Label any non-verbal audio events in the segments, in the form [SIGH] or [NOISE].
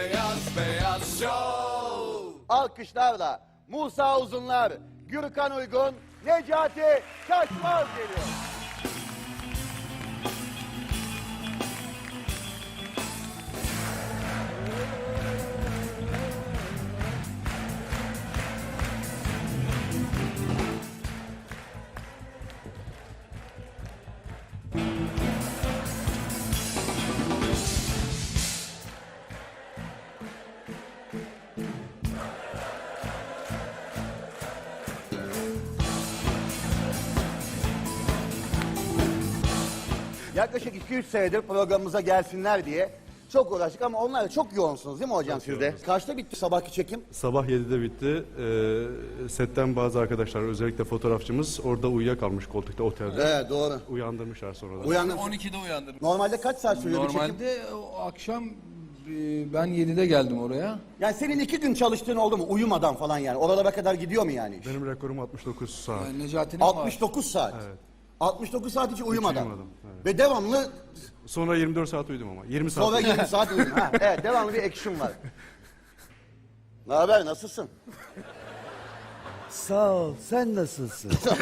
beyaz beyaz show. Alkışlarla Musa Uzunlar, Gürkan Uygun, Necati Şaşmaz geliyor. Yaklaşık 2-3 senedir programımıza gelsinler diye çok uğraştık ama onlar da çok yoğunsunuz değil mi hocam siz de? Kaçta bitti sabahki çekim? Sabah 7'de bitti. Ee, setten bazı arkadaşlar özellikle fotoğrafçımız orada uyuyakalmış koltukta otelde. Evet doğru. Uyandırmışlar sonradan. Uyandım. 12'de uyandım. Normalde kaç saat sürüyordu çekim? Normalde o akşam e, ben 7'de geldim oraya. Yani senin iki gün çalıştığın oldu mu? Uyumadan falan yani. Oralara kadar gidiyor mu yani? iş? Benim rekorum 69 saat. Yani Necati'nin var. 69 saat. 69 saat hiç uyumadan. uyumadım, evet. Ve devamlı Sonra 24 saat uyudum ama. 20 saat. sonra uyudum. 20 saat uyudun. [LAUGHS] Ha, evet devamlı bir action var. Ne haber nasılsın? Sağ ol. Sen nasılsın? [LAUGHS]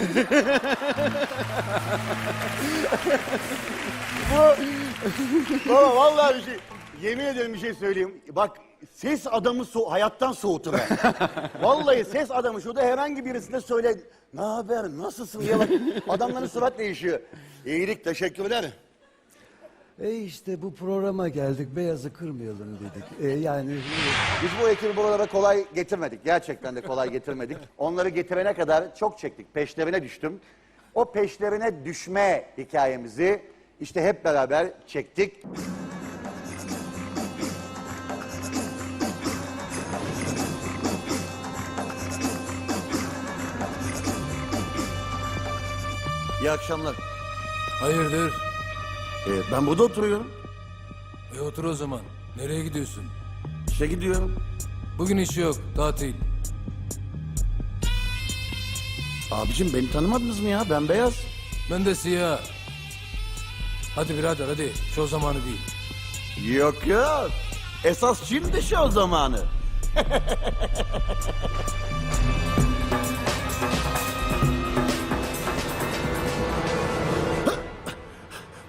Baba vallahi bir şey yemin ederim bir şey söyleyeyim. Bak ses adamı so- hayattan soğutur. ha. [LAUGHS] vallahi ses adamı şurada herhangi birisine söyle ne haber nasılsın diye bak adamların surat değişiyor. İyilik teşekkürler. e işte bu programa geldik. Beyazı kırmayalım dedik. E yani Biz bu ekibi buralara kolay getirmedik. Gerçekten de kolay getirmedik. Onları getirene kadar çok çektik. Peşlerine düştüm. O peşlerine düşme hikayemizi işte hep beraber çektik. İyi akşamlar. Hayırdır? Ee, ben burada oturuyorum. E otur o zaman. Nereye gidiyorsun? İşe gidiyorum. Bugün iş yok. Tatil. Abicim beni tanımadınız mı ya? Ben beyaz. Ben de siyah. Hadi birader hadi. Şu zamanı değil. Yok yok. Esas şimdi şov zamanı. [LAUGHS]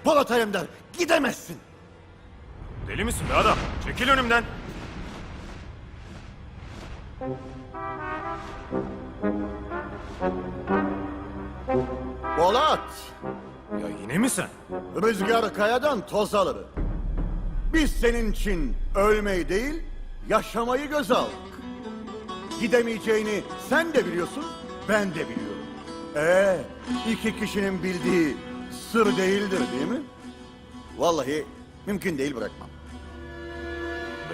Polat Alemdar gidemezsin. Deli misin be adam? Çekil önümden. Polat Ya yine mi sen? rüzgar kayadan toz alır. Biz senin için ölmeyi değil yaşamayı göz aldık. Gidemeyeceğini sen de biliyorsun ben de biliyorum. Ee, iki kişinin bildiği sır değildir değil mi? Vallahi mümkün değil bırakmam.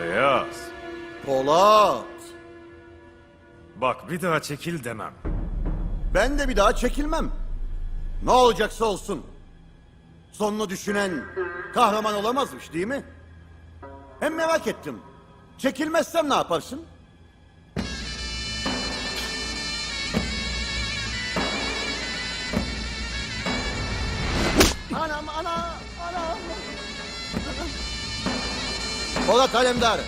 Beyaz. Polat. Bak bir daha çekil demem. Ben de bir daha çekilmem. Ne olacaksa olsun. Sonunu düşünen kahraman olamazmış değil mi? Hem merak ettim. Çekilmezsem ne yaparsın? Polat Alemdar.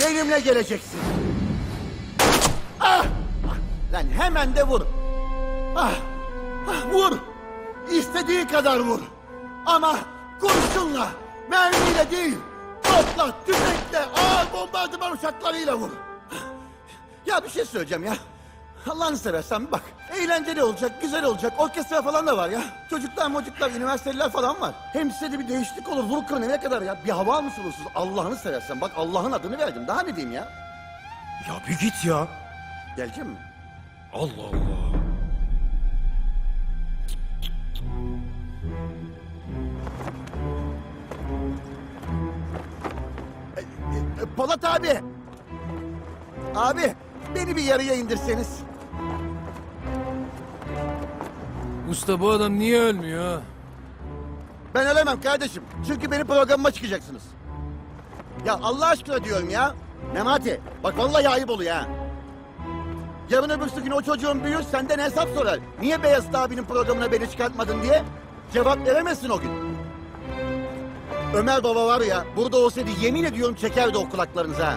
Benimle geleceksin. Ah! Lan hemen de vur. Ah, ah, vur. İstediği kadar vur. Ama kurşunla, mermiyle değil. Topla, tüfekle, ağır bombardıman uçaklarıyla vur. Ya bir şey söyleyeceğim ya. Allah'ını seversen bak. Eğlenceli olacak, güzel olacak. Orkestra falan da var ya. Çocuklar, mocuklar, üniversiteliler falan var. Hem size de bir değişiklik olur. Vur kırmaya kadar ya. Bir hava almış olursunuz. Allah'ını seversen. Bak Allah'ın adını verdim. Daha ne diyeyim ya? Ya bir git ya. Gelecek mi? Allah Allah. E, Polat abi. Abi beni bir yarıya indirseniz. Usta bu adam niye ölmüyor? Ben ölemem kardeşim. Çünkü benim programıma çıkacaksınız. Ya Allah aşkına diyorum ya. Memati bak vallahi ayıp oluyor ha. Yarın öbürsü gün o çocuğun büyür senden hesap sorar. Niye Beyazıt abinin programına beni çıkartmadın diye. Cevap veremezsin o gün. Ömer Baba var ya burada olsaydı yemin ediyorum çekerdi o kulaklarınıza. ha.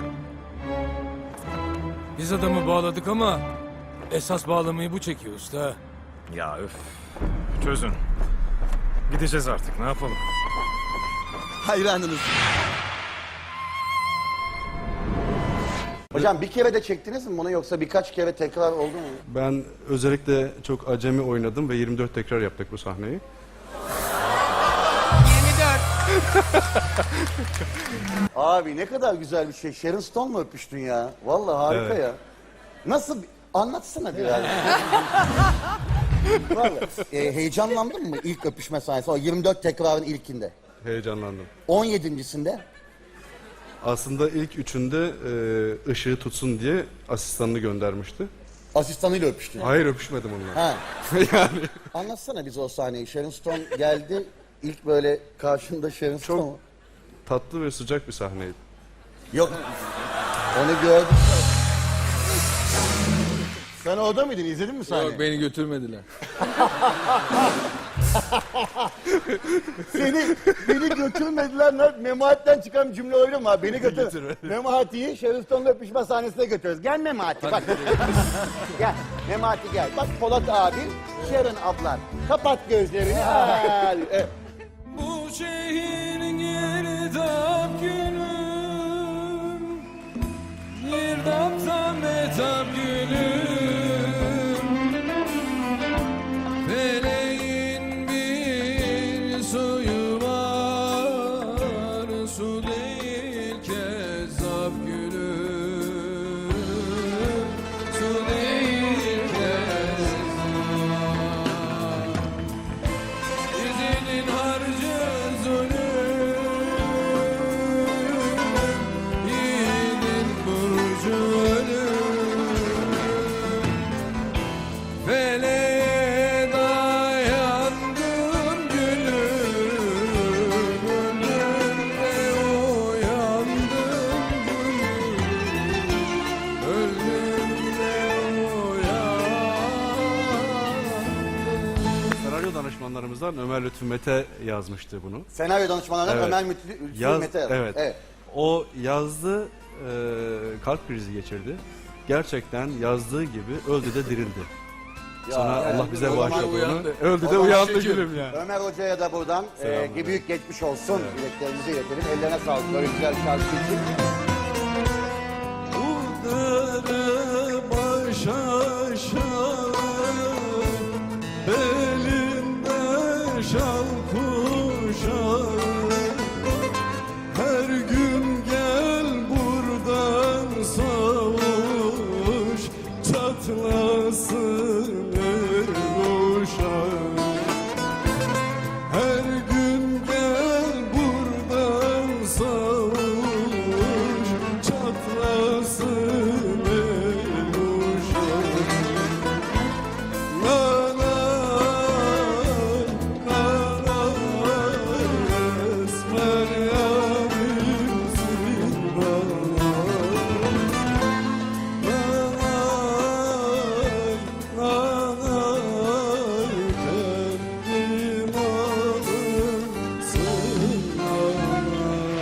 Biz adamı bağladık ama esas bağlamayı bu çekiyor usta. Ya öf. Çözün. Gideceğiz artık ne yapalım? Hayranınız. Hocam bir kere de çektiniz mi bunu yoksa birkaç kere tekrar oldu mu? Ben özellikle çok acemi oynadım ve 24 tekrar yaptık bu sahneyi. [LAUGHS] Abi ne kadar güzel bir şey. Sharon Stone mu öpüştün ya? Vallahi harika Evet. ya. Nasıl? Anlatsana biraz. [LAUGHS] Vallahi. E, heyecanlandın mı ilk öpüşme sahnesi? O 24 tekrarın ilkinde. Heyecanlandım. 17.sinde Aslında ilk üçünde e, ışığı tutsun diye asistanını göndermişti. asistanıyla öpüştün. Hayır öpüşmedim onunla. Ha. [LAUGHS] yani Anlatsana bize o sahneyi. Sharon Stone geldi. İlk böyle karşında Sharon Stone. mu? tatlı ve sıcak bir sahneydi. Yok. Onu gördüm. Sen orada mıydın? İzledin mi sahneyi? Yok beni götürmediler. Seni beni götürmediler. Ne- Memati'den çıkan bir cümle öyle mi abi? Beni götür. Memati'yi Sharon Stone'la öpüşme sahnesine götürüyoruz. Gel Memati bak. gel Memati gel. Bak Polat abi, Sharon ablan. Kapat gözlerini. Gel. Evet. Bu şehir girdap günüm Girdaptan metap günüm Senaryo danışmanlarımızdan Ömer Lütfü Mete yazmıştı bunu. Senaryo danışmanlarından Evet. Ömer Ülfü Yaz, Mete. evet. evet. O yazdı, e, kalp krizi geçirdi. Gerçekten yazdığı gibi öldü de dirildi. Sonra Allah bize o zaman bağışladı onu. uyandı. Öldü de zaman uyandı şükür. gülüm ya. Ömer Hoca'ya da buradan e, büyük geçmiş olsun. Dileklerimizi iletelim. Ellerine sağlık. Böyle güzel bir şarkı için. Uğurları kuşağım kuşağım